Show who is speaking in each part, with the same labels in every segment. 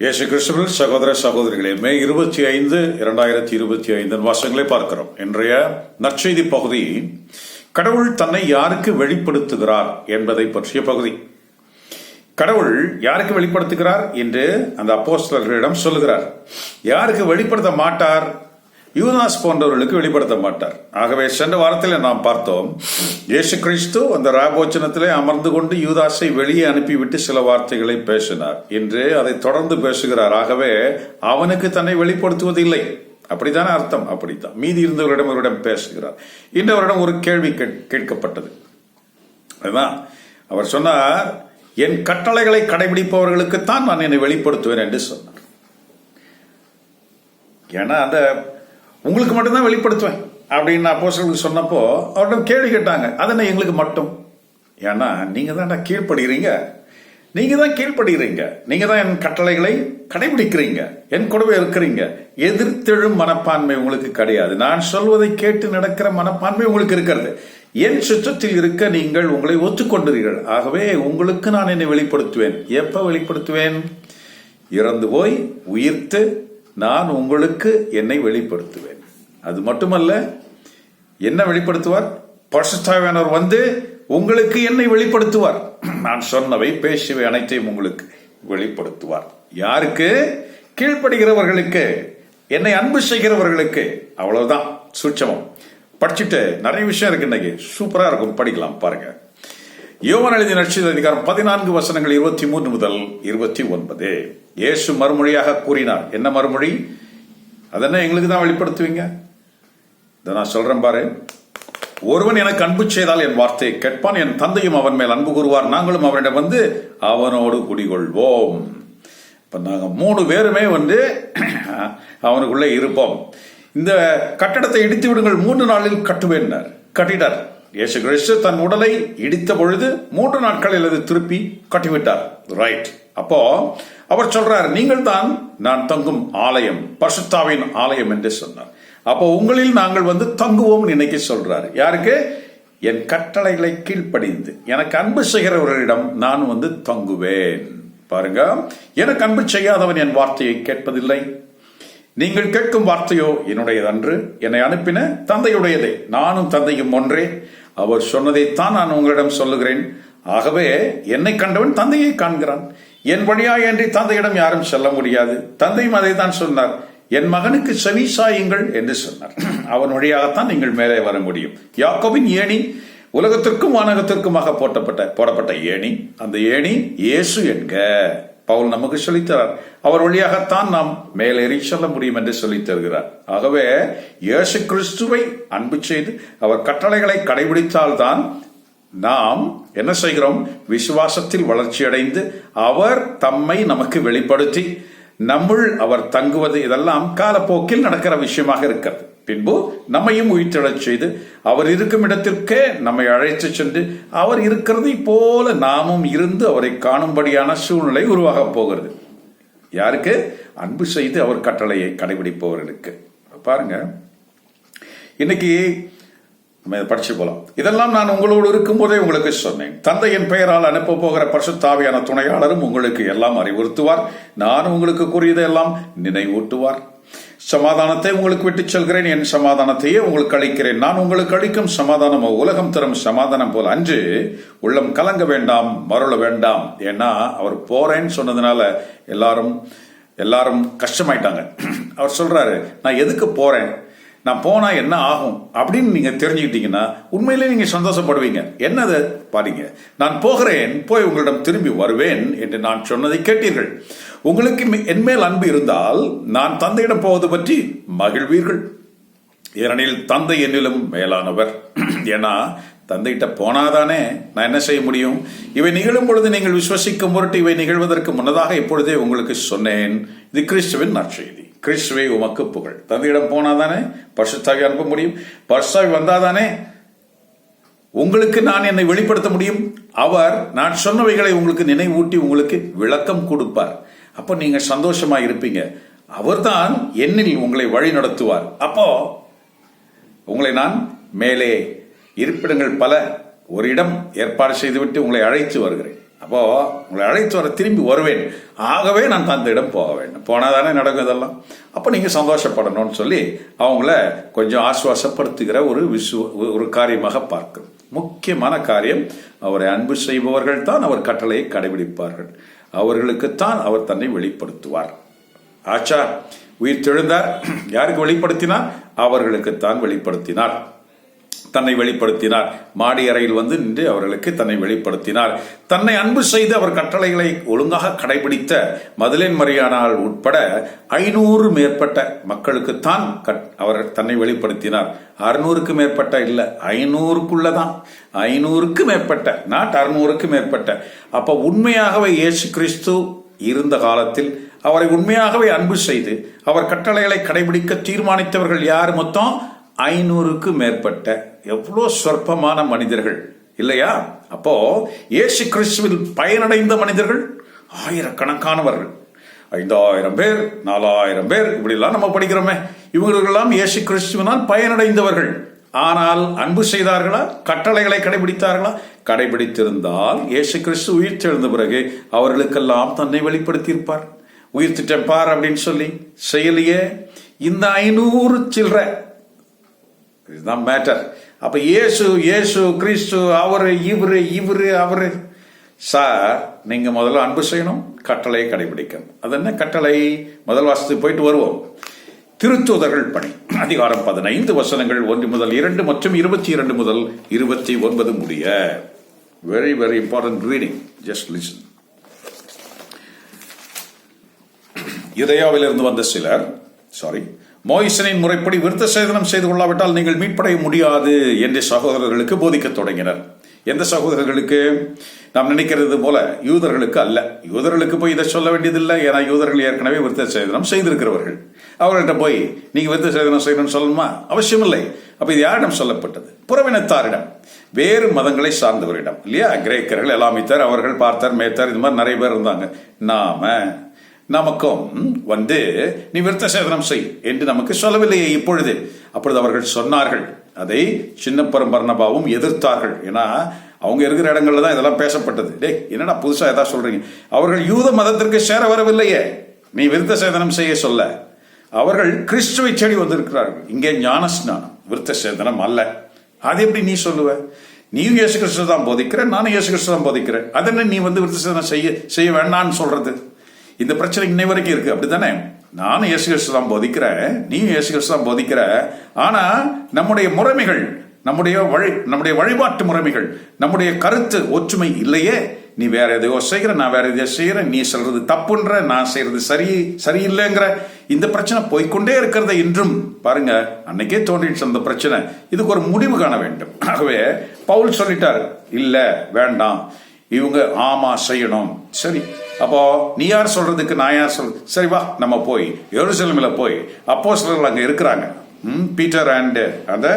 Speaker 1: இயேசு கிறிஸ்துவில் சகோதர சகோதரிகளே மே இருபத்தி ஐந்து இரண்டாயிரத்தி இருபத்தி ஐந்து வாசங்களை பார்க்கிறோம். இன்றைய நற்செய்தி பகுதி கடவுள் தன்னை யாருக்கு வெளிப்படுத்துகிறார் என்பதை பற்றிய பகுதி. கடவுள் யாருக்கு வெளிப்படுத்துகிறார் என்று அந்த அப்போஸ்தலர்களிடம் சொல்லுகிறார். யாருக்கு வெளிப்படுத்த மாட்டார் யூதாஸ் போன்றவர்களுக்கு வெளிப்படுத்த மாட்டார். ஆகவே சென்ற வாரத்தில் நாம் பார்த்தோம் இயேசு கிறிஸ்து அந்த ராபோச்சனத்திலே அமர்ந்து கொண்டு யூதாஸை வெளியே அனுப்பிவிட்டு சில வார்த்தைகளை பேசினார். என்று அதை தொடர்ந்து பேசுகிறார். ஆகவே அவனுக்கு தன்னை வெளிப்படுத்துவதில்லை. அப்படித்தானே அர்த்தம்? அப்படித்தான். மீதி இருந்தவரிடம் அவரிடம் பேசுகிறார். இன்று அவரிடம் ஒரு கேள்வி கேட்- கேட்கப்பட்டது. அதுதான் அவர் சொன்னார் என் கட்டளைகளை கடைபிடிப்பவர்களுக்குத்தான் நான் என்னை வெளிப்படுத்துவேன் என்று சொன்னார். ஏன்னா அந்த உங்களுக்கு மட்டும்தான் வெளிப்படுத்துவேன். அப்படின்னு அப்போசர்களுக்கு சொன்னப்போ அவர்கிட்ட கேள்வி கேட்டாங்க. அது என்ன எங்களுக்கு மட்டும்? ஏன்னா நீங்க தான் கீழ்ப்படுகிறீங்க. நீங்க தான் கீழ்ப்படுகிறீங்க. நீங்க தான் என் கட்டளைகளை கடைபிடிக்கிறீங்க. என் கூடவே இருக்கிறீங்க எதிர்த்தெழும் மனப்பான்மை உங்களுக்கு கிடையாது. நான் சொல்வதை கேட்டு நடக்கிற மனப்பான்மை உங்களுக்கு இருக்கிறது. என் சுற்றத்தில் இருக்க நீங்கள் உங்களை ஒத்துக்கொண்டீர்கள். ஆகவே உங்களுக்கு நான் என்னை வெளிப்படுத்துவேன். எப்ப வெளிப்படுத்துவேன்? இறந்து போய் உயிர்த்து நான் உங்களுக்கு என்னை வெளிப்படுத்துவேன். அது மட்டுமல்ல என்ன வெளிப்படுத்துவார்? பரிசுத்தாவியானவர் வந்து உங்களுக்கு என்னை வெளிப்படுத்துவார். நான் சொன்னவை பேசியவை அனைத்தையும் உங்களுக்கு வெளிப்படுத்துவார். யாருக்கு? கீழ்ப்படுகிறவர்களுக்கு. என்னை அன்பு செய்கிறவர்களுக்கு. அவ்வளவுதான் சூட்சமம். படிச்சுட்டு நிறைய விஷயம் இருக்கு இன்னைக்கு. சூப்பரா இருக்கும் படிக்கலாம் பாருங்க. யோவன் எழுதிய நட்சத்திர அதிகாரம் பதினான்கு வசனங்கள் இருபத்தி மூன்று முதல் இருபத்தி ஒன்பது. இயேசு மறுமொழியாக கூறினார். என்ன மறுமொழி? அதென்ன எங்களுக்கு தான் வெளிப்படுத்துவீங்க? இதை நான் சொல்றேன் பாரு. ஒருவன் எனக்கு அன்பு செய்தால் என் வார்த்தையை கேட்பான் என் தந்தையும் அவன் மேல் அன்பு கூறுவார். நாங்களும் அவனிடம் வந்து அவனோடு குடிகொள்வோம். இப்போ நாங்கள் மூணு பேருமே வந்து அவனுக்குள்ளே இருப்போம். இந்த கட்டடத்தை இடித்து விடுங்கள் மூன்று நாளில் கட்டுவேன்னார் கட்டிட்டார். இயேசு கிறிஸ்து தன் உடலை இடித்த பொழுது மூன்று நாட்களில் அது திருப்பி கட்டிவிட்டார். ரைட் அப்போ அவர் சொல்றார் நீங்கள் தான் நான் தங்கும் ஆலயம் பசுத்தாவின் ஆலயம் என்று சொன்னார். அப்போ உங்களில் நாங்கள் வந்து தங்குவோம் இன்னைக்கு சொல்றாரு. யாருக்கு? என் கட்டளைகளை கீழ்ப்படிந்து. எனக்கு அன்பு செய்கிறவர்களிடம் நான் வந்து தங்குவேன். பாருங்க. எனக்கு அன்பு செய்யாதவன் என் வார்த்தையை கேட்பதில்லை. நீங்கள் கேட்கும் வார்த்தையோ என்னுடையதன்று என்னை அனுப்பின தந்தையுடையதே. நானும் தந்தையும் ஒன்றே. அவர் சொன்னதைத்தான் நான் உங்களிடம் சொல்லுகிறேன். ஆகவே என்னை கண்டவன் தந்தையை காண்கிறான். என் வழியாய் என்று தந்தையிடம் யாரும் செல்ல முடியாது. தந்தையும் அதை தான் சொன்னார். என் மகனுக்கு செவி சாயுங்கள் என்று சொன்னார். அவன் வழியாகத்தான் நீங்கள் மேலே வர முடியும். யாக்கோபின் ஏணி உலகத்திற்கும் வானகத்திற்குமாக போட்டப்பட்ட போடப்பட்ட ஏணி. அந்த ஏணி இயேசு என்க. பவுல் நமக்கு சொல்லித்தரார் அவர் வழியாகத்தான் நாம் மேலேறி செல்ல முடியும் என்று சொல்லித் தருகிறார். ஆகவே இயேசு கிறிஸ்துவை அன்பு செய்து அவர் கட்டளைகளை கடைபிடித்தால்தான் நாம் என்ன செய்கிறோம்? விசுவாசத்தில் வளர்ச்சியடைந்து அவர் தம்மை நமக்கு வெளிப்படுத்தி நம்முள் அவர் தங்குவது இதெல்லாம் காலப்போக்கில் நடக்கிற விஷயமாக இருக்கிறது. பின்பு நம்மையும் உயிர்த்தெழச் செய்து அவர் இருக்கும் இடத்திற்கே நம்மை அழைத்து சென்று அவர் இருக்கிறதை போல நாமும் இருந்து அவரை காணும்படியான சூழ்நிலை உருவாகப் போகிறது. யாருக்கு? அன்பு செய்து அவர் கட்டளையை கடைபிடிப்பவர்களுக்கு. பாருங்க. இன்னைக்கு நம்ம இதை படிச்சு போலாம். இதெல்லாம் நான் உங்களோடு இருக்கும்போதே உங்களுக்கு சொன்னேன். தந்தை என் பெயரால் அனுப்ப போகிற பரிசுத்தாவியான துணையாளரும் உங்களுக்கு எல்லாம் அறிவுறுத்துவார். நான் உங்களுக்கு கூறியதெல்லாம் நினைவூட்டுவார். சமாதானத்தை உங்களுக்கு விட்டுச் செல்கிறேன். என் சமாதானத்தையே உங்களுக்கு அளிக்கிறேன். நான் உங்களுக்கு அளிக்கும் சமாதானமோ உலகம் தரும் சமாதானம் போல் அன்று உள்ளம் கலங்க வேண்டாம் மருள வேண்டாம். ஏன்னா அவர் போறேன்னு சொன்னதுனால எல்லாரும் எல்லாரும் கஷ்டமாயிட்டாங்க. அவர் சொல்றாரு நான் எதுக்கு போறேன்? நான் போனா என்ன ஆகும் அப்படின்னு நீங்க தெரிஞ்சுக்கிட்டீங்கன்னா உண்மையிலே நீங்க சந்தோஷப்படுவீங்க. என்னது? பாருங்க. நான் போகிறேன் போய் உங்களிடம் திரும்பி வருவேன் என்று நான் சொன்னதை கேட்டீர்கள். உங்களுக்கு என் என்மேல் அன்பு இருந்தால் நான் தந்தையிடம் போவது பற்றி மகிழ்வீர்கள். ஏனெனில் தந்தை என்னிலும் மேலானவர். ஏன்னா தந்தைகிட்ட போனாதானே நான் என்ன செய்ய முடியும்? இவை நிகழும் பொழுது நீங்கள் விசுவசிக்கும் பொருட்டு இவை நிகழ்வதற்கு முன்னதாக இப்பொழுதே உங்களுக்கு சொன்னேன். இது கிறிஸ்துவின் நற்செய்தி. கிறிஸ்துவை உமக்கு புகழ். தந்தையிடம் போனாதானே? பரிசுத்தாவி அனுப்ப முடியும். பரிசுத்தாவி வந்தாதானே? உங்களுக்கு நான் என்னை வெளிப்படுத்த முடியும்? அவர் நான் சொன்னவைகளை உங்களுக்கு நினைவூட்டி உங்களுக்கு விளக்கம் கொடுப்பார். அப்போ நீங்க சந்தோஷமா இருப்பீங்க. அவர்தான் என்னில் உங்களை வழி நடத்துவார். அப்போ உங்களை நான் மேலே இருப்பிடங்கள் பல ஒரு இடம் ஏற்பாடு செய்துவிட்டு உங்களை அழைத்து வருகிறேன். அப்போ உங்களை அழைத்து வர திரும்பி வருவேன். ஆகவே நான் அந்த இடம் போக வேண்டும். போனால் தானே நடக்கும் இதெல்லாம்? அப்போ நீங்கள் சந்தோஷப்படணும்னு சொல்லி அவங்கள கொஞ்சம் ஆசுவாசப்படுத்துகிற ஒரு விசு ஒரு காரியமாக பார்க்கும். முக்கியமான காரியம் அவரை அன்பு செய்பவர்கள் தான் அவர் கட்டளையை கடைபிடிப்பார்கள். அவர்களுக்குத்தான் அவர் தன்னை வெளிப்படுத்துவார். ஆச்சா உயிர் தெழுந்தார். யாருக்கு வெளிப்படுத்தினார்? அவர்களுக்குத்தான் வெளிப்படுத்தினார். தன்னை வெளிப்படுத்தினார். மாடி அறையில் வந்து நின்று அவர்களுக்கு தன்னை வெளிப்படுத்தினார். தன்னை அன்பு செய்து அவர் கட்டளைகளை ஒழுங்காக கடைபிடித்த மதுலேன் மரியானால் உட்பட ஐநூறு மேற்பட்ட மக்களுக்குத்தான் அவர் தன்னை வெளிப்படுத்தினார். அறுநூறுக்கு மேற்பட்ட இல்ல ஐநூறுக்குள்ளதான். ஐநூறுக்கு மேற்பட்ட நாட் அறுநூறுக்கு மேற்பட்ட. அப்ப உண்மையாகவே இயேசு கிறிஸ்து இருந்த காலத்தில் அவரை உண்மையாகவே அன்பு செய்து அவர் கட்டளைகளை கடைபிடிக்க தீர்மானித்தவர்கள் யார் மொத்தம்? ஐநூறுக்கு மேற்பட்ட எவ்வளோ சொற்பமான மனிதர்கள். இல்லையா? அப்போ இயேசு கிறிஸ்துவில் பயனடைந்த மனிதர்கள் ஆயிரக்கணக்கானவர்கள். ஐந்தாயிரம் பேர் நாலாயிரம் பேர் இப்படிலாம் நம்ம படிக்கிறோமே. இவங்களெல்லாம் இயேசு கிறிஸ்துவினால் பயனடைந்தவர்கள். ஆனால் அன்பு செய்தார்களா? கட்டளைகளை கடைபிடித்தார்களா? கடைபிடித்திருந்தால் இயேசு கிறிஸ்து உயிர் தெழுந்த பிறகு அவர்களுக்கெல்லாம் தன்னை வெளிப்படுத்தியிருப்பார். உயிர் பார் அப்படின்னு சொல்லி செயலியே இந்த ஐநூறு சில்லற இதுதான் மேட்டர் அப்ப இயேசு இயேசு கிறிஸ்து அவரு இவரு இவரு அவரு. சார் நீங்க முதல்ல அன்பு செய்யணும் கட்டளையை கடைபிடிக்கணும். அது என்ன கட்டளை? முதல் வாசத்துக்கு போயிட்டு வருவோம். திருத்துதர்கள் பணி. அதிகாரம் பதினைந்து வசனங்கள் ஒன்று முதல் இரண்டு மற்றும் இருபத்தி இரண்டு முதல் இருபத்தி ஒன்பது முடிய. Very very important reading just listen இதயாவிலிருந்து வந்த சிலர் சாரி மோயிசனின் முறைப்படி விருத்த சேதனம் செய்து கொள்ளாவிட்டால் நீங்கள் மீட்படைய முடியாது என்று சகோதரர்களுக்கு போதிக்கத் தொடங்கினர். எந்த சகோதரர்களுக்கு? நாம் நினைக்கிறது போல யூதர்களுக்கு அல்ல. யூதர்களுக்கு போய் இதை சொல்ல வேண்டியதில்லை. ஏன்னா யூதர்கள் ஏற்கனவே விருத்த சேதனம் செய்திருக்கிறவர்கள். அவர்கள்ட்ட போய் நீங்க விருத்த சேதனம் செய்யணும்னு சொல்லணுமா? அவசியம் இல்லை அப்ப இது யாரிடம் சொல்லப்பட்டது? புறவினத்தாரிடம். வேறு மதங்களை சார்ந்தவரிடம். இல்லையா? கிரேக்கர்கள் எலாமித்தர் அவர்கள் பார்த்தார் மேத்தார் இது மாதிரி நிறைய பேர் இருந்தாங்க. நாம நமக்கும் வந்து நீ விருத்த சேதனம் செய் என்று நமக்கு சொல்லவில்லையே இப்பொழுது. அப்பொழுது அவர்கள் சொன்னார்கள். அதை சின்னப்பரம் பர்ணபாவும் எதிர்த்தார்கள். ஏன்னா அவங்க இருக்கிற இடங்கள்ல தான் இதெல்லாம் பேசப்பட்டது. டேய் என்னடா புதுசா எதாவது சொல்றீங்க? அவர்கள் யூத மதத்திற்கு சேர வரவில்லையே. நீ விருத்த சேதனம் செய்ய சொல்ல. அவர்கள் கிறிஸ்துவை செடி வந்திருக்கிறார்கள். இங்கே ஞானஸ்நானம் விருத்த சேதனம் அல்ல. அது எப்படி நீ சொல்லுவ? நீயும் இயேசு கிறிஸ்து தான் போதிக்கிற நானும் இயேசு கிறிஸ்து தான் போதிக்கிறேன். அதென்ன நீ வந்து விருத்த சேதனம் செய்ய செய்ய வேண்டாம்னு சொல்றது? இந்த பிரச்சனை இன்னை வரைக்கும் இருக்கு. அப்படித்தானே? நானும் இயேசு கிறிஸ்து தான் போதிக்கிறேன். நீயும் இயேசு கிறிஸ்து தான் போதிக்கிற. ஆனா நம்முடைய முறைமைகள் நம்முடைய வழி நம்முடைய வழிபாட்டு முறைமைகள் நம்முடைய கருத்து ஒற்றுமை இல்லையே. நீ வேற எதையோ செய்கிற நான் வேற எதையோ செய்யறேன் நீ சொல்றது தப்புன்ற நான் செய்யறது சரி சரியில்லைங்கிற. இந்த பிரச்சனை போய்கொண்டே இருக்கிறத இன்றும். பாருங்க அன்னைக்கே தோன்றிடுச்சு அந்த பிரச்சனை. இதுக்கு ஒரு முடிவு காண வேண்டும். ஆகவே பவுல் சொல்லிட்டார் இல்ல வேண்டாம். இவங்க ஆமா செய்யணும். சரி. அப்போ நீ யார் சொல்றதுக்கு நான் யார் சொல் சரி வா நம்ம போய் எருசலமில் போய் அப்போ சிலர்கள் அங்கே இருக்கிறாங்க. ம் பீட்டர் அண்டு அந்த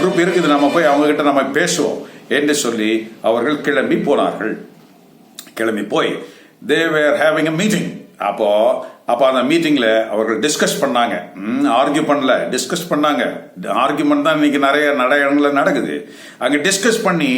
Speaker 1: குரூப் இருக்குது நம்ம போய் அவங்க கிட்ட நம்ம பேசுவோம் என்று சொல்லி அவர்கள் கிளம்பி போனார்கள். கிளம்பி போய் தே வேர் ஹேவிங் அ மீட்டிங் அப்போ அப்போ அந்த மீட்டிங்கில் அவர்கள் டிஸ்கஸ் பண்ணாங்க. ஆர்கியூ பண்ணல டிஸ்கஸ் பண்ணாங்க. ஆர்கியூமெண்ட் தான் இன்னைக்கு நிறைய நிறைய இடங்களில் நடக்குது. அங்கே டிஸ்கஸ் பண்ணி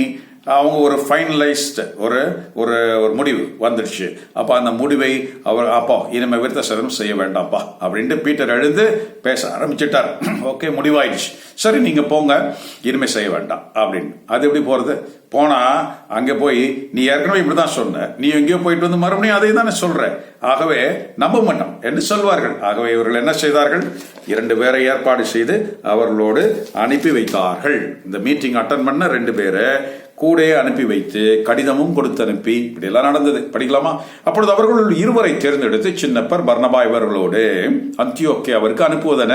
Speaker 1: அவங்க ஒரு ஃபைனலைஸ்ட் ஒரு ஒரு ஒரு முடிவு வந்துடுச்சு. அப்போ அந்த முடிவை அவர் அப்போ இனிமே விருத்த சதனம் செய்ய வேண்டாம்ப்பா அப்படின்ட்டு பீட்டர் எழுந்து பேச ஆரம்பிச்சிட்டார். ஓகே முடிவாயிடுச்சு. சரி நீங்கள் போங்க இனிமே செய்ய வேண்டாம் அப்படின்னு. அது எப்படி போகிறது போனா அங்க போய் நீ ஏற்கனவே இப்படிதான் சொன்ன. நீ எங்கேயோ போயிட்டு வந்து மறுபடியும் அதை தானே சொல்ற? ஆகவே நம்ப மாட்டோம் என்று சொல்வார்கள். ஆகவே இவர்கள் என்ன செய்தார்கள்? இரண்டு பேரை ஏற்பாடு செய்து அவர்களோடு அனுப்பி வைத்தார்கள். இந்த மீட்டிங் அட்டன் பண்ண ரெண்டு பேரை கூட அனுப்பி வைத்து கடிதமும் கொடுத்து அனுப்பி இப்படி எல்லாம் நடந்தது. படிக்கலாமா? அப்பொழுது அவர்கள் இருவரை தேர்ந்தெடுத்து சின்னப்பர் பர்ணபா இவர்களோடு அந்தியோக்கே அவருக்கு அனுப்புவதென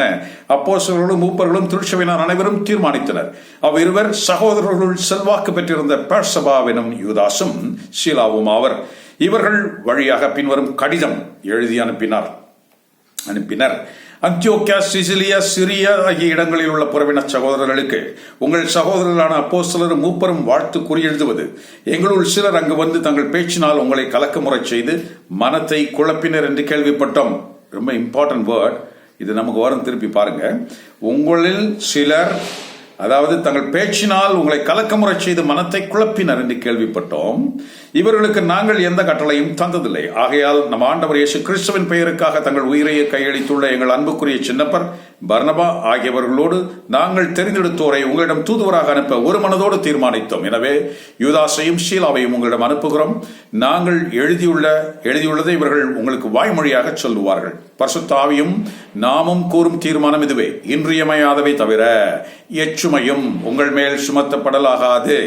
Speaker 1: அப்போ மூப்பர்களும் திருச்சபையினர் அனைவரும் தீர்மானித்தனர். அவ்விருவர் சகோதரர்களுள் செல்வாக்கு பெற்றிருந்த பேர்சபாவினும் யூதாசும் ஷீலாவும் ஆவர். இவர்கள் வழியாக பின்வரும் கடிதம் எழுதி அனுப்பினார். அனுப்பினர். அந்தியோக்கியா சிசிலியா சிரியா ஆகிய இடங்களில் உள்ள புறவின சகோதரர்களுக்கு உங்கள் சகோதரர்களான அப்போ சிலர் மூப்பரும் வாழ்த்து குறியெழுதுவது எங்களுள் சிலர் அங்கு வந்து தங்கள் பேச்சினால் உங்களை கலக்க முறை செய்து மனத்தை குழப்பினர் என்று கேள்விப்பட்டோம். ரொம்ப இம்பார்ட்டன்ட் வேர்ட் இது நமக்கு வரும். திருப்பி பாருங்க. உங்களில் சிலர் அதாவது தங்கள் பேச்சினால் உங்களை கலக்கமுறை செய்து மனத்தை குழப்பினர் என்று கேள்விப்பட்டோம். இவர்களுக்கு நாங்கள் எந்த கட்டளையும் தந்ததில்லை. ஆகையால் நம் ஆண்டவர் இயேசு கிறிஸ்துவின் பெயருக்காக தங்கள் உயிரையே கையளித்துள்ள எங்கள் அன்புக்குரிய சின்னப்பர் பர்னபா ஆகியவர்களோடு நாங்கள் தெரிந்தெடுத்தோரை உங்களிடம் தூதுவராக அனுப்ப ஒரு மனதோடு தீர்மானித்தோம். எனவே யூதாசையும் ஷீலாவையும் உங்களிடம் அனுப்புகிறோம். நாங்கள் எழுதியுள்ள எழுதியுள்ளதை இவர்கள் உங்களுக்கு வாய்மொழியாக சொல்லுவார்கள். பர்சுத்தாவியும் நாமும் கூறும் தீர்மானம் இதுவே. இன்றியமையாதவை தவிர எச்சுமையும் உங்கள் மேல் சுமத்தப்படலாகாது.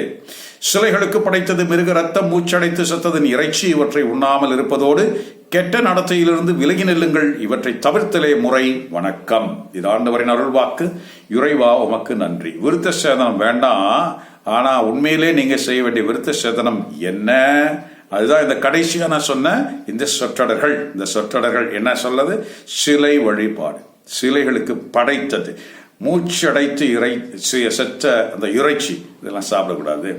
Speaker 1: சிலைகளுக்கு படைத்தது மிருக ரத்தம் மூச்சடைத்து செத்ததன் இறைச்சி இவற்றை உண்ணாமல் இருப்பதோடு கெட்ட நடத்தையிலிருந்து விலகி நில்லுங்கள். இவற்றை தவிர்த்தலே முறை. வணக்கம். இது ஆண்டவரின் அருள்வாக்கு. இறைவா உமக்கு நன்றி. விருத்த சேதனம் வேண்டாம். ஆனா உண்மையிலே நீங்க செய்ய வேண்டிய விருத்த சேதனம் என்ன? அதுதான் இந்த கடைசியா நான் சொன்ன இந்த சொற்றொடர்கள். இந்த சொற்றொடர்கள் என்ன சொல்லது? சிலை வழிபாடு. சிலைகளுக்கு படைத்தது. மூச்சடைத்து இறை செத்த அந்த இறைச்சி. இதெல்லாம் சாப்பிடக்கூடாது.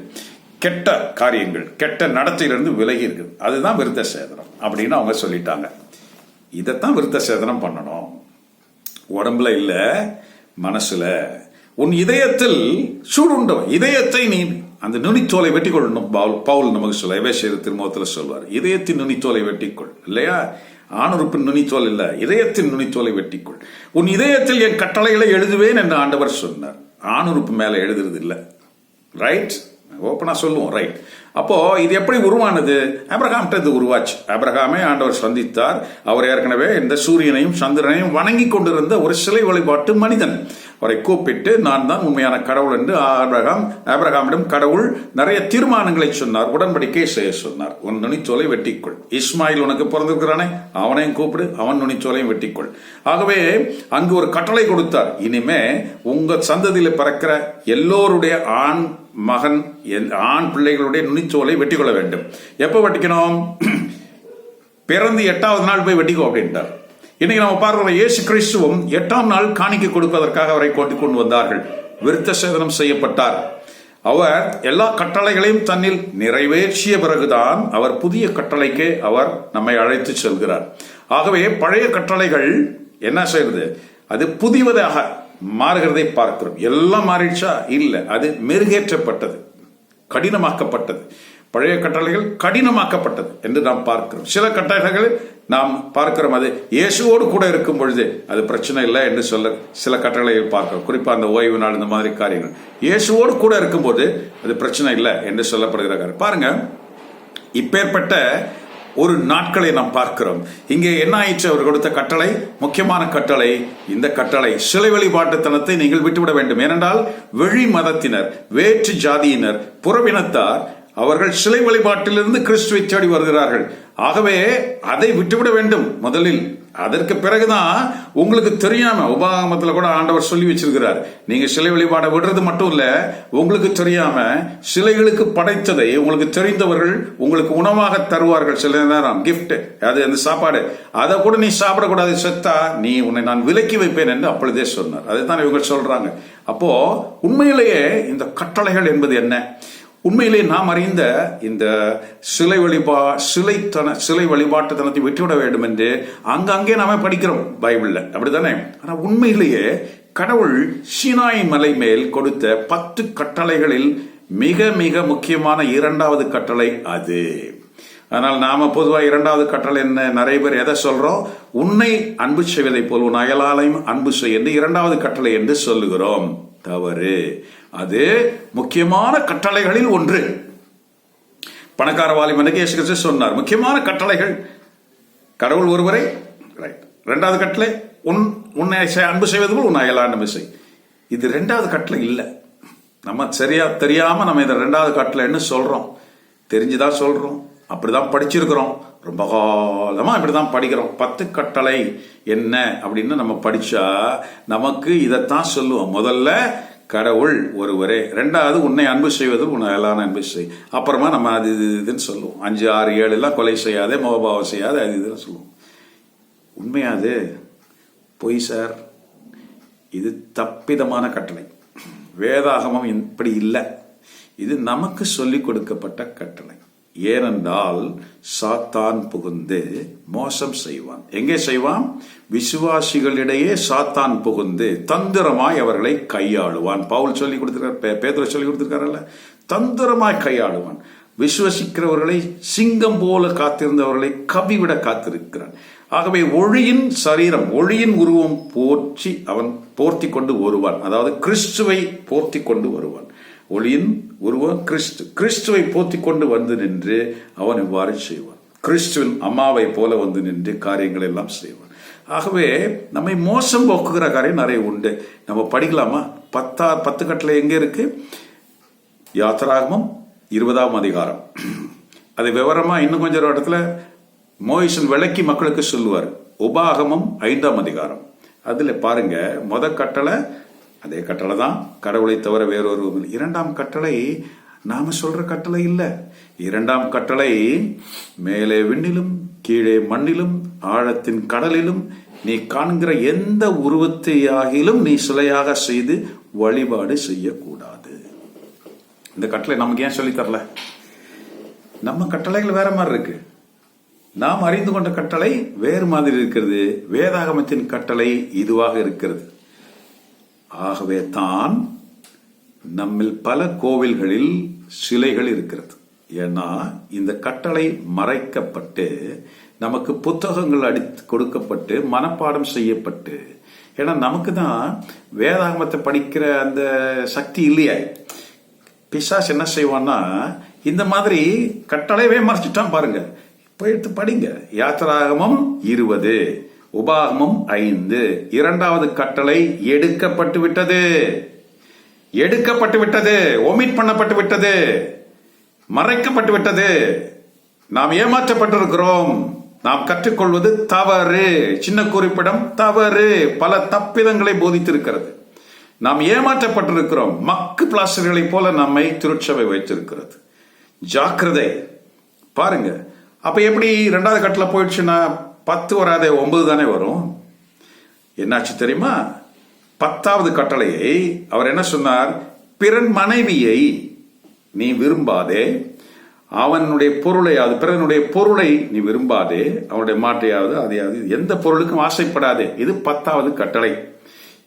Speaker 1: கெட்ட காரியங்கள் கெட்ட நடத்தையிலிருந்து விலகி இருக்குது. அதுதான் விருத்த சேதனம் அப்படின்னு அவங்க சொல்லிட்டாங்க. இதைத்தான் விருத்த சேதனம் பண்ணணும். உடம்புல இல்ல மனசுல. உன் இதயத்தில் சூடுண்டவன். இதயத்தை நீ அந்த நுனித்தோலை வெட்டி கொள்ளணும் பவுல் பவுல் நமக்கு சொல்ல எவேசியர் திருமுகத்தில் சொல்வார். இதயத்தின் நுனித்தோலை வெட்டிக்கொள். இல்லையா? ஆணுறுப்பின் நுனித்தோல் இல்லை. இதயத்தின் நுனித்தோலை வெட்டிக்கொள். உன் இதயத்தில் என் கட்டளைகளை எழுதுவேன் என்று ஆண்டவர் சொன்னார். ஆணுறுப்பு மேலே எழுதுறது இல்லை. ரைட் ஓப்பனாக சொல்லுவோம் ரைட் அப்போது இது எப்படி உருவானது? அப்ரஹாம்கிட்ட இது உருவாச்சு. அப்ரஹாமே ஆண்டவர் சந்தித்தார். அவர் ஏற்கனவே இந்த சூரியனையும் சந்திரனையும் வணங்கி கொண்டிருந்த ஒரு சிலை வழிபாட்டு மனிதன். அவரை கூப்பிட்டு நான் தான் உண்மையான கடவுள் என்று ஆபிரகாம் ஆபிரகாமிடம் கடவுள் நிறைய தீர்மானங்களை சொன்னார். உடன்படிக்கை செய்ய சொன்னார். உன் நுனிச்சோலை வெட்டிக்கொள். இஸ்மாயில் உனக்கு பிறந்திருக்கிறானே. அவனையும் கூப்பிடு. அவன் நுனிச்சோலையும் வெட்டிக்கொள். ஆகவே அங்கு ஒரு கட்டளை கொடுத்தார். இனிமே உங்க சந்ததியில் பிறக்கிற எல்லோருடைய ஆண் மகன் ஆண் பிள்ளைகளுடைய நுனிச்சோலை வெட்டி கொள்ள வேண்டும். எப்போ வெட்டிக்கணும்? பிறந்து எட்டாவது நாள் போய் வெட்டிக்கோ அப்படின்ட்டார். இன்னைக்கு நம்ம பார்க்கிற இயேசு கிறிஸ்துவும் எட்டாம் நாள் காணிக்கை கொடுப்பதற்காக அவரை கூட்டிக் கொண்டு வந்தார்கள். விருத்த சேதனம் செய்யப்பட்டார். அவர் எல்லா கட்டளைகளையும் தன்னில் நிறைவேற்றிய பிறகுதான் அவர் புதிய கட்டளைக்கு அவர் நம்மை அழைத்து செல்கிறார். ஆகவே பழைய கட்டளைகள் என்ன செய்யுது அது புதிவதாக மாறுகிறதை பார்க்கிறோம். எல்லாம் மாறிடுச்சா? இல்லை. அது மெருகேற்றப்பட்டது. கடினமாக்கப்பட்டது. பழைய கட்டளைகள் கடினமாக்கப்பட்டது என்று நாம் பார்க்கிறோம். சில கட்டளைகள் நாம் பார்க்கிறோம். அது இயேசுவோடு கூட இருக்கும் பொழுது அது பிரச்சனை இல்லை என்று சொல்ல சில கட்டளைகள் பார்க்கிறோம். குறிப்பா அந்த ஓய்வு நாள் இந்த மாதிரி காரியங்கள். இயேசுவோடு கூட இருக்கும்போது அது பிரச்சனை இல்லை என்று சொல்லப்படுகிற காரியம். பாருங்க இப்பேற்பட்ட ஒரு நாட்களை நாம் பார்க்கிறோம். இங்கே என்ன ஆயிற்று? அவர் கொடுத்த கட்டளை முக்கியமான கட்டளை இந்த கட்டளை சிலை வழிபாட்டுத்தனத்தை நீங்கள் விட்டுவிட வேண்டும். ஏனென்றால் வெளி மதத்தினர் வேற்று ஜாதியினர் புறவினத்தார் அவர்கள் சிலை வழிபாட்டிலிருந்து கிறிஸ்துவை தேடி வருகிறார்கள். ஆகவே அதை விட்டுவிட வேண்டும் முதலில். அதற்கு பிறகுதான் உங்களுக்கு தெரியாம உபாகமத்துல கூட ஆண்டவர் சொல்லி வச்சிருக்கிறார். நீங்க சிலை வழிபாட விடுறது மட்டும் இல்ல உங்களுக்கு தெரியாம சிலைகளுக்கு படைத்ததை உங்களுக்கு தெரிந்தவர்கள் உங்களுக்கு உணவாக தருவார்கள் சில நேரம் கிஃப்ட் அது அந்த சாப்பாடு. அதை கூட நீ சாப்பிடக்கூடாது செத்தா நீ உன்னை நான் விலக்கி வைப்பேன் என்று அப்பொழுதே சொன்னார். அதைத்தான் இவங்க சொல்றாங்க. அப்போ உண்மையிலேயே இந்த கட்டளைகள் என்பது என்ன? உண்மையிலே நாம் அறிந்த இந்த சிலை வழிபா சிலைத்தன சிலை வழிபாட்டுத்தனத்தை விட்டுவிட வேண்டும் என்று அங்கங்கே நாம படிக்கிறோம் பைபிள்ல. அப்படித்தானே? ஆனா உண்மையிலேயே கடவுள் சீனாய் மலை மேல் கொடுத்த பத்து கட்டளைகளில் மிக மிக முக்கியமான இரண்டாவது கட்டளை அது. ஆனால் நாம பொதுவாக இரண்டாவது கட்டளை என்ன? நிறைய பேர் எதை சொல்றோம்? உன்னை அன்பு செய்வதை போல் உன் அயலாலையும் அன்பு செய் என்று இரண்டாவது கட்டளை என்று சொல்லுகிறோம். தவறு. அது முக்கியமான கட்டளைகளில் ஒன்று. பணக்கார வாலிபனுக்கு இயேசு கிறிஸ்து சொன்னார். முக்கியமான கட்டளைகள். கடவுள் ஒருவரை ரைட் ரெண்டாவது கட்டளை உன் உன்னை செய்- அன்பு செய்வது போல் உன் அயலா அன்பு செய். இது ரெண்டாவது கட்டளை இல்லை. நம்ம சரியா தெரியாம நம்ம இந்த ரெண்டாவது கட்டளைன்னு சொல்றோம். தெரிஞ்சுதான் சொல்றோம். அப்படிதான் படிச்சிருக்கிறோம். ரொம்ப காலமா இப்படிதான் படிக்கிறோம். பத்து கட்டளை என்ன அப்படின்னு நம்ம படிச்சா நமக்கு இதைத்தான் சொல்லுவோம். முதல்ல கடவுள் ஒருவரே. ரெண்டாவது உன்னை அன்பு செய்வது உன்னை அயலான அன்பு செய். அப்புறமா நம்ம அது இது இதுன்னு சொல்லுவோம். அஞ்சு ஆறு ஏழு எல்லாம் கொலை செய்யாதே முகபாவம் செய்யாதே அது இதுன்னு சொல்லுவோம். உண்மையாது பொய் சார் இது தப்பிதமான கட்டளை. வேதாகமம் இப்படி இல்லை. இது நமக்கு சொல்லிக் கொடுக்கப்பட்ட கட்டளை. ஏனென்றால் சாத்தான் புகுந்து மோசம் செய்வான். எங்கே செய்வான்? விசுவாசிகளிடையே சாத்தான் புகுந்து தந்திரமாய் அவர்களை கையாளுவான். பவுல் சொல்லி கொடுத்திருக்கார் பேதரை சொல்லி கொடுத்திருக்காரல்ல? தந்திரமாய் கையாளுவான். விசுவசிக்கிறவர்களை சிங்கம் போல காத்திருந்தவர்களை கவிவிட காத்திருக்கிறான். ஆகவே ஒளியின் சரீரம் ஒளியின் உருவம் போற்றி அவன் போர்த்தி கொண்டு வருவான். அதாவது கிறிஸ்துவை போர்த்தி கொண்டு வருவான். ஒளியின் உருவம் கிறிஸ்து கிறிஸ்துவை போத்தி கொண்டு வந்து நின்று அவன் இவ்வாறு செய்வான். கிறிஸ்துவின் அம்மாவை போல வந்து நின்று காரியங்கள் எல்லாம் செய்வான். ஆகவே நம்மை மோசம் போக்குகிற காரியம் நிறைய உண்டு. நம்ம படிக்கலாமா? பத்தா பத்து கட்டளை எங்க இருக்கு? யாத்திராகமம் இருபதாம் அதிகாரம். அது விவரமா இன்னும் கொஞ்சம் இடத்துல மோயிசன் விளக்கி மக்களுக்கு சொல்லுவார். உபாகமம் ஐந்தாம் அதிகாரம். அதுல பாருங்க முத கட்டளை அதே கட்டளை தான் கடவுளை தவிர வேறொரு இரண்டாம் கட்டளை நாம சொல்ற கட்டளை இல்லை. இரண்டாம் கட்டளை மேலே விண்ணிலும் கீழே மண்ணிலும் ஆழத்தின் கடலிலும் நீ காண்கிற எந்த உருவத்தையாகிலும் நீ சிலையாக செய்து வழிபாடு செய்யக்கூடாது. இந்த கட்டளை நமக்கு ஏன் சொல்லித் தரல? நம்ம கட்டளைகள் வேற மாதிரி இருக்கு. நாம் அறிந்து கொண்ட கட்டளை வேறு மாதிரி இருக்கிறது. வேதாகமத்தின் கட்டளை இதுவாக இருக்கிறது. ஆகவே தான் நம்மில் பல கோவில்களில் சிலைகள் இருக்கிறது. ஏன்னா இந்த கட்டளை மறைக்கப்பட்டு நமக்கு புத்தகங்கள் அடி கொடுக்கப்பட்டு மனப்பாடம் செய்யப்பட்டு ஏன்னா நமக்கு தான் வேதாகமத்தை படிக்கிற அந்த சக்தி இல்லையா. பிசாஸ் என்ன செய்வான்னா இந்த மாதிரி கட்டளையவே மறைச்சிட்டான் பாருங்க. போய் எடுத்து படிங்க. யாத்திராகமம் இருபது. உபாகமம் ஐந்து. இரண்டாவது கட்டளை எடுக்கப்பட்டு விட்டது எடுக்கப்பட்டு விட்டது ஒமிட் பண்ணப்பட்டு விட்டது மறைக்கப்பட்டு விட்டது நாம் ஏமாற்றப்பட்டிருக்கிறோம். நாம் கற்றுக்கொள்வது தவறு. சின்ன குறிப்பிடம் தவறு. பல தப்பிதங்களை போதித்திருக்கிறது. நாம் ஏமாற்றப்பட்டிருக்கிறோம். மக்கு பிளாஸ்டர்களைப் போல நம்மை திருச்சபை வைத்திருக்கிறது. ஜாக்கிரதை. பாருங்க. அப்ப எப்படி ரெண்டாவது கட்டில் போயிடுச்சுன்னா பத்து வராதே ஒன்பது தானே வரும். என்னாச்சு தெரியுமா? பத்தாவது கட்டளையை அவர் என்ன சொன்னார்? பிறன் மனைவியை நீ விரும்பாதே அவனுடைய பொருளை அது பிறனுடைய பொருளை நீ விரும்பாதே அவனுடைய மாட்டையாவது அதையாவது எந்த பொருளுக்கும் ஆசைப்படாதே. இது பத்தாவது கட்டளை.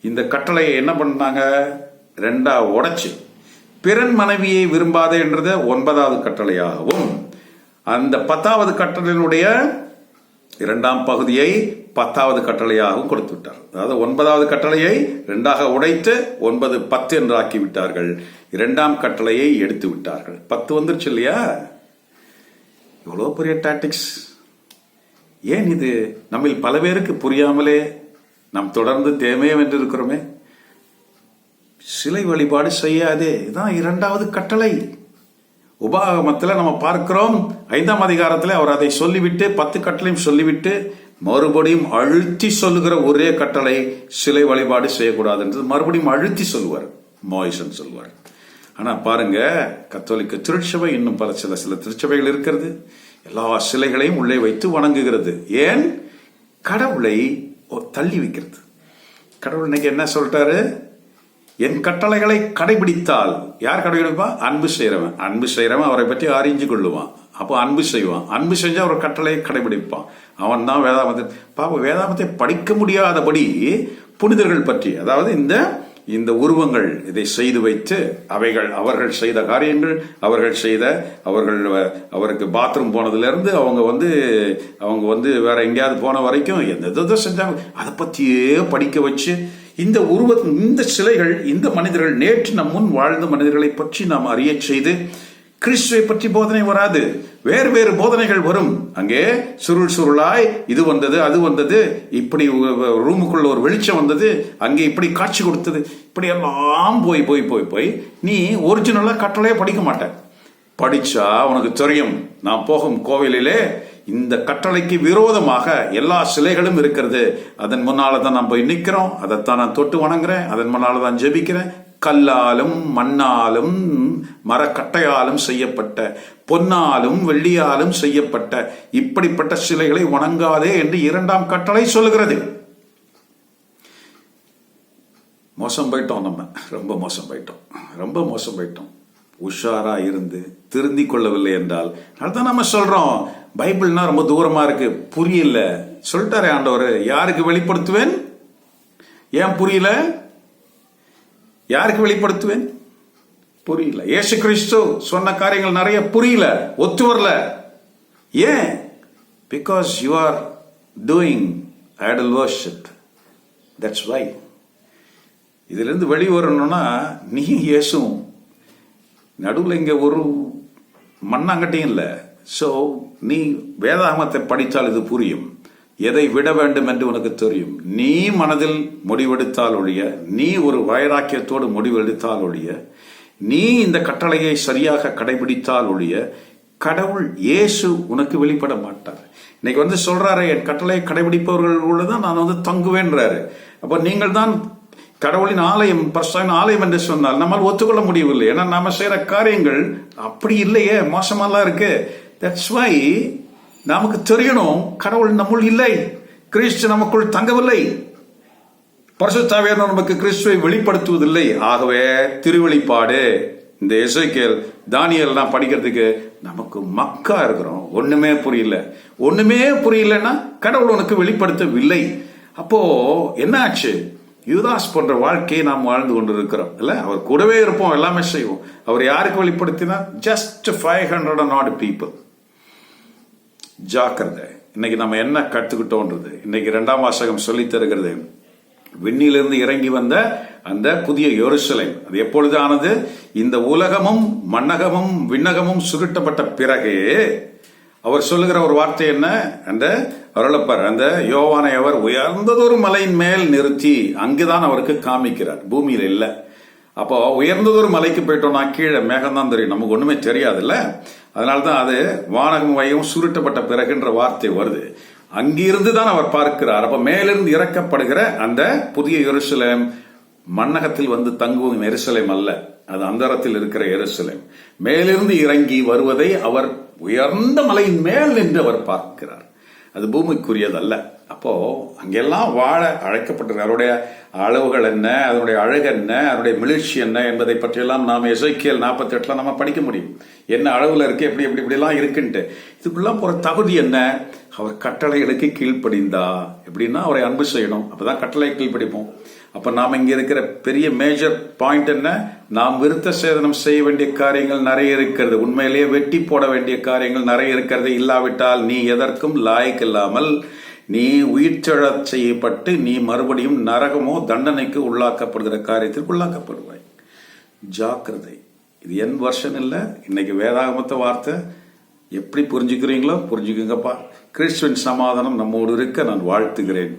Speaker 1: இந்த கட்டளையை என்ன பண்ணாங்க? ரெண்டா உடைச்சு. பிறன் மனைவியை விரும்பாதே என்றது ஒன்பதாவது கட்டளையாகவும் அந்த பத்தாவது கட்டளையினுடைய இரண்டாம் பகுதியை பத்தாவது கட்டளையாகவும் கொடுத்து விட்டார் அதாவது ஒன்பதாவது கட்டளையை ரெண்டாக உடைத்து ஒன்பது பத்து என்று ஆக்கி விட்டார்கள். இரண்டாம் கட்டளையை எடுத்து விட்டார்கள். பத்து வந்துருச்சு இல்லையா? இவ்வளோ பெரிய டாக்டிக்ஸ் ஏன் இது? நம்மில் பல பேருக்கு புரியாமலே நாம் தொடர்ந்து தேமே வென்றிருக்கிறோமே. சிலை வழிபாடு செய்யாதே. இதான் இரண்டாவது கட்டளை. உபாகமத்தில் நம்ம பார்க்கிறோம். ஐந்தாம் அதிகாரத்தில் அவர் அதை சொல்லிவிட்டு பத்து கட்டளையும் சொல்லிவிட்டு மறுபடியும் அழுத்தி சொல்லுகிற ஒரே கட்டளை சிலை வழிபாடு செய்யக்கூடாது என்று மறுபடியும் அழுத்தி சொல்லுவார். மோயிசன் சொல்லுவார். ஆனால் பாருங்க கத்தோலிக்க திருச்சபை இன்னும் பல சில சில திருச்சபைகள் இருக்கிறது. எல்லா சிலைகளையும் உள்ளே வைத்து வணங்குகிறது. ஏன்? கடவுளை தள்ளி வைக்கிறது. கடவுள் இன்னைக்கு என்ன சொல்லிட்டாரு? என் கட்டளைகளை கடைபிடித்தால் யார் கடைபிடிப்பா? அன்பு செய்யறவன் அன்பு செய்யறவன் அவரை பற்றி அறிஞ்சு கொள்ளுவான். அப்போ அன்பு செய்வான். அன்பு செஞ்சா அவர் கட்டளையை கடைபிடிப்பான். அவன் தான் வேதாமத்தை பாப்பா வேதாமத்தை படிக்க முடியாதபடி புனிதர்கள் பற்றி அதாவது இந்த இந்த உருவங்கள் இதை செய்து வைத்து அவைகள் அவர்கள் செய்த காரியங்கள் அவர்கள் செய்த அவர்கள் அவருக்கு பாத்ரூம் போனதுலேருந்து அவங்க வந்து அவங்க வந்து வேற எங்கேயாவது போன வரைக்கும் எந்த எதோ செஞ்சாங்க. அதை பற்றியே படிக்க வச்சு இந்த உருவம் இந்த சிலைகள் இந்த மனிதர்கள் நேற்று நம் முன் வாழ்ந்த மனிதர்களை பற்றி நாம் அறிய செய்து கிறிஸ்துவை பற்றி போதனை வராது. வேறு வேறு போதனைகள் வரும். அங்கே சுருள் சுருளாய் இது வந்தது அது வந்தது இப்படி ரூமுக்குள்ள ஒரு வெளிச்சம் வந்தது அங்கே இப்படி காட்சி கொடுத்தது இப்படி எல்லாம் போய் போய் போய் போய் நீ ஒரிஜினலா கட்டளையே படிக்க மாட்ட. படிச்சா உனக்கு தெரியும். நான் போகும் கோவிலிலே இந்த கட்டளைக்கு விரோதமாக எல்லா சிலைகளும் இருக்கிறது. அதன் முன்னால தான் நான் போய் நிற்கிறோம் அதைத்தான் நான் தொட்டு வணங்குறேன். அதன் முன்னால தான் ஜெபிக்கிறேன். கல்லாலும் மண்ணாலும் மரக்கட்டையாலும் செய்யப்பட்ட பொன்னாலும் வெள்ளியாலும் செய்யப்பட்ட இப்படிப்பட்ட சிலைகளை வணங்காதே என்று இரண்டாம் கட்டளை சொல்லுகிறது. மோசம் போயிட்டோம் நம்ம. ரொம்ப மோசம் போயிட்டோம். ரொம்ப மோசம் போயிட்டோம். உஷாரா இருந்து திருந்தி கொள்ளவில்லை என்றால் அதுதான் நம்ம சொல்றோம். பைபிள்னா ரொம்ப தூரமாக இருக்கு. புரியல. சொல்லிட்டாரே ஆண்டவர் யாருக்கு வெளிப்படுத்துவேன்? ஏன் புரியல? யாருக்கு வெளிப்படுத்துவேன்? புரியல. ஏசு கிறிஸ்து சொன்ன காரியங்கள் நிறைய புரியல. ஒத்து வரல. ஏன்? Because you are doing idol worship that's why இதுலேருந்து வெளியே வரணும்னா நீ இயேசும் நடுவில் இங்கே ஒரு மண்ணாங்கட்டியும் இல்லை. ஸோ நீ வேதாகமத்தை படித்தால் இது புரியும். எதை விட வேண்டும் என்று உனக்கு தெரியும். நீ மனதில் முடிவெடுத்தால் ஒழிய நீ ஒரு வைராக்கியத்தோடு முடிவெடுத்தால் ஒழிய நீ இந்த கட்டளையை சரியாக கடைபிடித்தால் ஒழிய கடவுள் இயேசு உனக்கு வெளிப்பட மாட்டார். இன்னைக்கு வந்து சொல்றாரு என் கட்டளையை கடைபிடிப்பவர்கள் தான் நான் வந்து தங்குவேன்றாரு. அப்போ நீங்கள் தான் கடவுளின் ஆலயம் பரிசுத்தமான ஆலயம் என்று சொன்னால் நம்மால் ஒத்துக்கொள்ள முடியவில்லை. ஏன்னா நாம செய்யற காரியங்கள் அப்படி இல்லையே மோசமாலாம் இருக்கு. தட்ஸ் வை நமக்கு தெரியணும் கடவுள் நம்முள் இல்லை. கிறிஸ்து நமக்குள் தங்கவில்லை. பரிசுத்தாவியான நமக்கு கிறிஸ்துவை வெளிப்படுத்துவதில்லை. ஆகவே திருவெளிப்பாடு. இந்த இசைக்கேல் தானியல் நான் படிக்கிறதுக்கு நமக்கு மக்கா இருக்கிறோம். ஒண்ணுமே புரியல. ஒண்ணுமே புரியலன்னா கடவுள் உனக்கு வெளிப்படுத்தவில்லை. அப்போ என்னாச்சு? யுதாஸ் போன்ற வாழ்க்கையை நாம் வாழ்ந்து கொண்டிருக்கிறோம். இல்ல? அவர் கூடவே இருப்போம் எல்லாமே செய்வோம். அவர் யாருக்கு வெளிப்படுத்தினா just five hundred and not people ஜாக்கிரதை. இன்னைக்கு நம்ம என்ன கற்றுக்கிட்டோன்றது இன்னைக்கு ரெண்டாம் வாசகம் சொல்லி தருகிறது. விண்ணிலிருந்து இறங்கி வந்த அந்த புதிய எருசலேம். அது எப்பொழுது ஆனது? இந்த உலகமும் மன்னகமும் விண்ணகமும் சுருட்டப்பட்ட பிறகு. அவர் சொல்லுகிற ஒரு வார்த்தை என்ன? அந்த அருளப்பர் அந்த யோவானை அவர் உயர்ந்ததொரு மலையின் மேல் நிறுத்தி அங்குதான் அவருக்கு காமிக்கிறார். பூமியில் இல்லை. அப்போ உயர்ந்ததொரு மலைக்கு போயிட்டோம்னா கீழே மேகம்தான் தெரியும். நமக்கு ஒண்ணுமே தெரியாதுல்ல. அதனால தான் அது வானகம் வையும் சுருட்டப்பட்ட பிறகுன்ற வார்த்தை வருது. அங்கிருந்து தான் அவர் பார்க்கிறார். அப்ப மேலிருந்து இறக்கப்படுகிற அந்த புதிய எருசலேம் மன்னகத்தில் வந்து தங்குவோம் எருசலேம் அல்ல. அது அந்தரத்தில் இருக்கிற எருசலேம். மேலிருந்து இறங்கி வருவதை அவர் உயர்ந்த மலையின் மேல் நின்று அவர் பார்க்கிறார். அது பூமிக்குரியதல்ல. அப்போ அங்கெல்லாம் வாழ அழைக்கப்பட்டிருக்க அவருடைய அளவுகள் என்ன அதனுடைய அழகு என்ன அதனுடைய மிளிர்ச்சி என்ன என்பதை பற்றியெல்லாம் நாம் எசைக்கியல் நாற்பத்தி எட்டுல நம்ம படிக்க முடியும். என்ன அளவுல இருக்கு எப்படி எப்படி இப்படிலாம் இருக்குன்ட்டு. இதுக்குள்ள போற தகுதி என்ன? அவர் கட்டளைகளுக்கு கீழ்ப்படிந்தா. எப்படின்னா அவரை அன்பு செய்யணும். அப்பதான் கட்டளை கீழ்ப்படிப்போம். அப்ப நாம் இங்க இருக்கிற பெரிய மேஜர் பாயிண்ட் என்ன? நாம் விருத்த சேதனம் செய்ய வேண்டிய காரியங்கள் நிறைய இருக்கிறது. உண்மையிலேயே வெட்டி போட வேண்டிய காரியங்கள் நிறைய இருக்கிறது. இல்லாவிட்டால் நீ எதற்கும் லாய்க்கு இல்லாமல் நீ உயிர்ச்செழச் செய்யப்பட்டு நீ மறுபடியும் நரகமோ தண்டனைக்கு உள்ளாக்கப்படுகிற காரியத்திற்கு உள்ளாக்கப்படுவாய். ஜாக்கிரதை. இது என் வருஷன் இல்லை. இன்னைக்கு வேதாகமத்த வார்த்தை. எப்படி புரிஞ்சுக்கிறீங்களோ புரிஞ்சுக்குங்கப்பா. கிறிஸ்துவின் சமாதானம் நம்மோடு இருக்க நான் வாழ்த்துகிறேன்.